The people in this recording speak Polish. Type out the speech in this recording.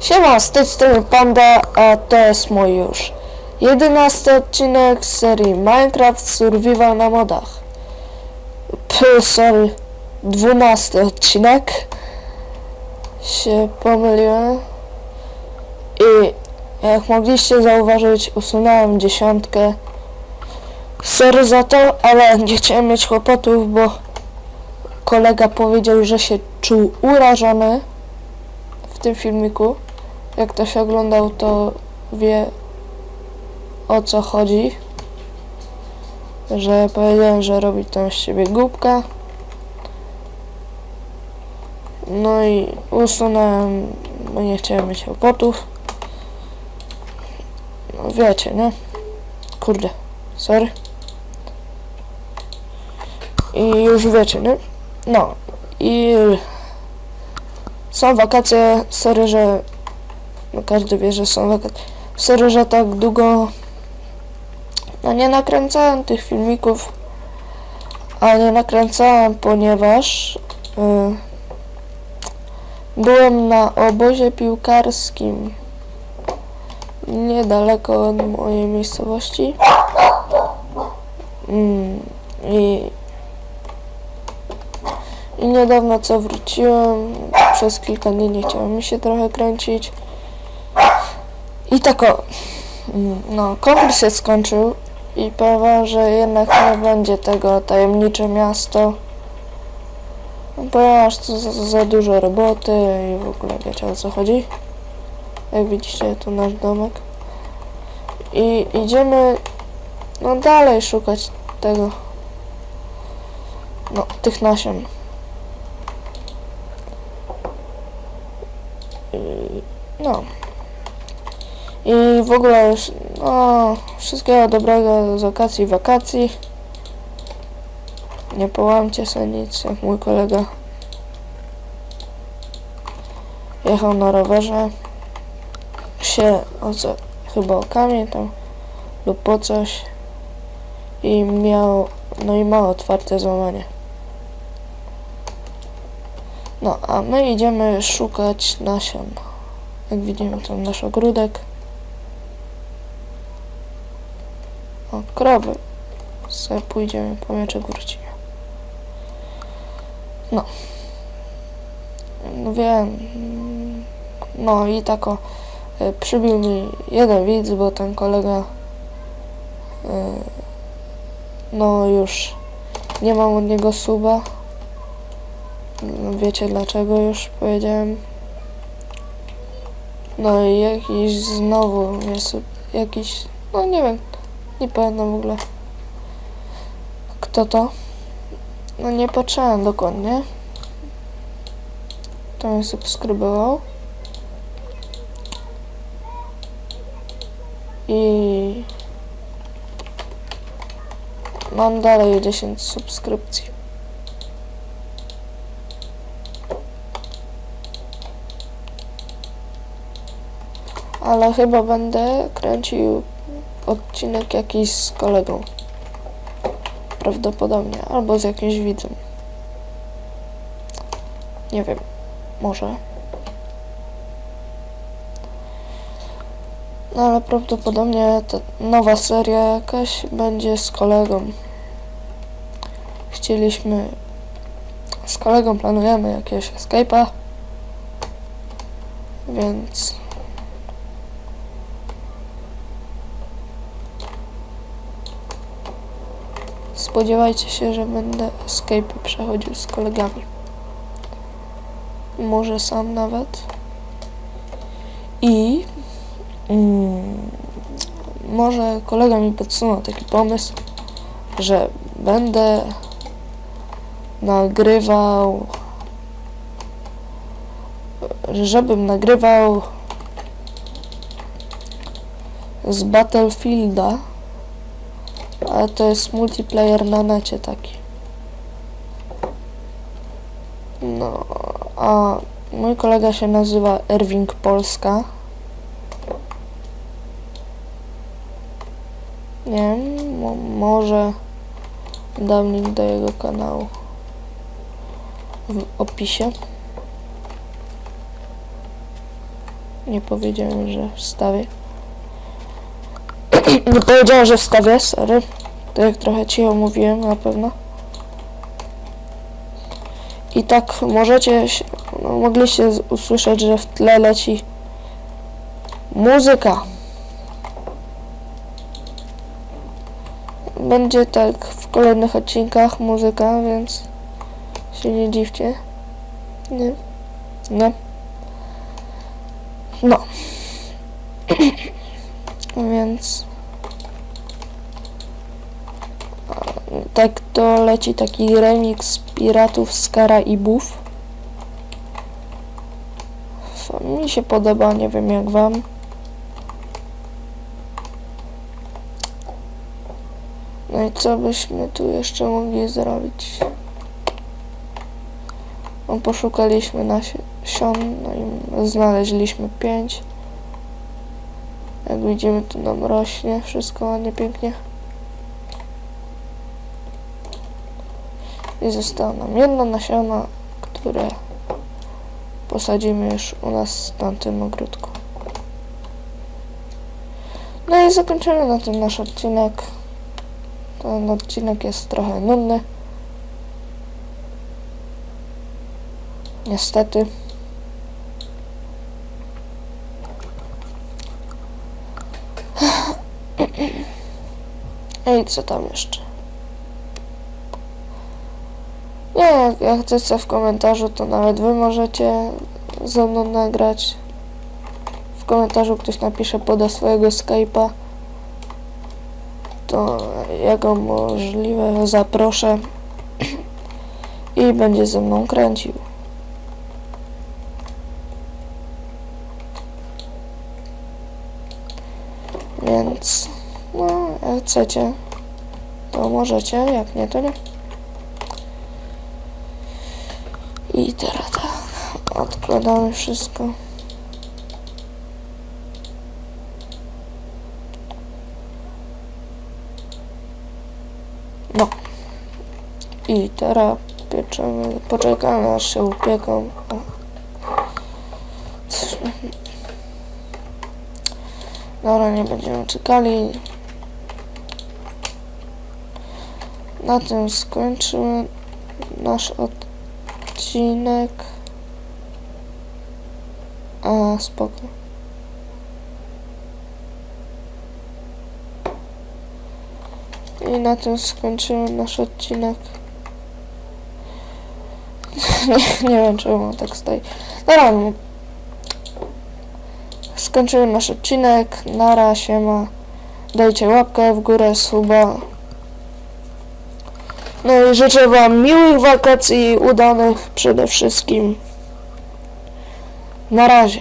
Siema, z tej strony Panda, a to jest mój już 11 odcinek serii Minecraft Survival na modach. P, sorry, 12 odcinek. Się pomyliłem. Jak mogliście zauważyć, usunąłem dziesiątkę. Sorry za to, ale nie chciałem mieć kłopotów, bo kolega powiedział, że się czuł urażony w tym filmiku. Jak ktoś oglądał, to wie o co chodzi. Że powiedziałem, że robi tam z siebie głupka. No i usunąłem, bo nie chciałem mieć kłopotów. Wiecie, nie? Kurde, sorry. I już wiecie, nie? No i są wakacje, sorry, że no każdy wie, że są wakacje. Sorry, że tak długo no nie nakręcałem tych filmików, a nie nakręcałem, ponieważ y, byłem na obozie piłkarskim niedaleko od mojej miejscowości mm, i i niedawno co wróciłem, przez kilka dni nie chciałem mi się trochę kręcić. I tak o, mm, no konkurs się skończył i powiem że jednak nie będzie tego tajemnicze miasto. No, Ponieważ to za, za dużo roboty i w ogóle wiecie o co chodzi. Jak widzicie tu nasz domek. I idziemy no dalej szukać tego. No, tych nasion. No. I w ogóle już, no, wszystkiego dobrego z okacji wakacji. Nie połamcie sobie nic, jak mój kolega jechał na rowerze. Się o co, chyba o kamień tam lub po coś i miał, no i ma otwarte złamanie. No, a my idziemy szukać nasion. Jak widzimy, tam nasz ogródek. O, krowy. Se pójdziemy, po mieczek wrócimy. No. No wiem. No i tak o, y, przybił mi jeden widz, bo ten kolega y, no już nie mam od niego suba. No, Wiecie dlaczego już powiedziałem. No i jakiś znowu jest jakiś, no nie wiem, nie pamiętam w ogóle kto to. No nie patrzyłem dokładnie. To mnie subskrybował. I mam dalej 10 subskrypcji. Ale chyba będę kręcił odcinek jakiś z kolegą. Prawdopodobnie. Albo z jakimś widzem. Nie wiem. Może. No ale prawdopodobnie ta nowa seria jakaś będzie z kolegą. Chcieliśmy... Z kolegą planujemy jakiegoś escape'a. Więc... Spodziewajcie się, że będę escape przechodził z kolegami. Może sam nawet. I mm, może kolega mi podsunął taki pomysł, że będę nagrywał, żebym nagrywał z Battlefielda ale to jest multiplayer na necie taki. No, a mój kolega się nazywa Erwing Polska. Nie wiem, mo- może dam link do jego kanału w opisie. Nie powiedziałem, że wstawię. Nie powiedziałem, że wstawię, sorry. To jak trochę cicho mówiłem, na pewno. I tak możecie, no, mogliście usłyszeć, że w tle leci muzyka. Będzie tak w kolejnych odcinkach muzyka, więc się nie dziwcie. Nie. No. No. więc tak to leci taki remix piratów z Karaibów. Mi się podoba, nie wiem jak wam. No i co byśmy tu jeszcze mogli zrobić? No, poszukaliśmy nasion, no i znaleźliśmy pięć. Jak widzimy, tu nam rośnie wszystko ładnie, pięknie. I zostało nam jedno nasiona, które posadzimy już u nas w tamtym ogródku. No i zakończymy na tym nasz odcinek. Ten odcinek jest trochę nudny. Niestety. Ej, co tam jeszcze? Nie, jak, jak chcecie w komentarzu, to nawet wy możecie ze mną nagrać. W komentarzu ktoś napisze, poda swojego Skype'a. To możliwe zaproszę i będzie ze mną kręcił. Więc, no, jak chcecie, to możecie, jak nie, to nie. I teraz tak, odkładamy wszystko. No. I teraz pieczemy, poczekamy aż się upieką. Dobra, nie będziemy czekali. Na tym skończymy nasz odcinek. A, spoko. I na tym skończymy nasz odcinek. Nie, nie wiem czemu tak stoi. Dobra, no. skończymy nasz odcinek. Nara, siema. Dajcie łapkę w górę, suba. No i życzę wam miłych wakacji, udanych przede wszystkim. Na razie.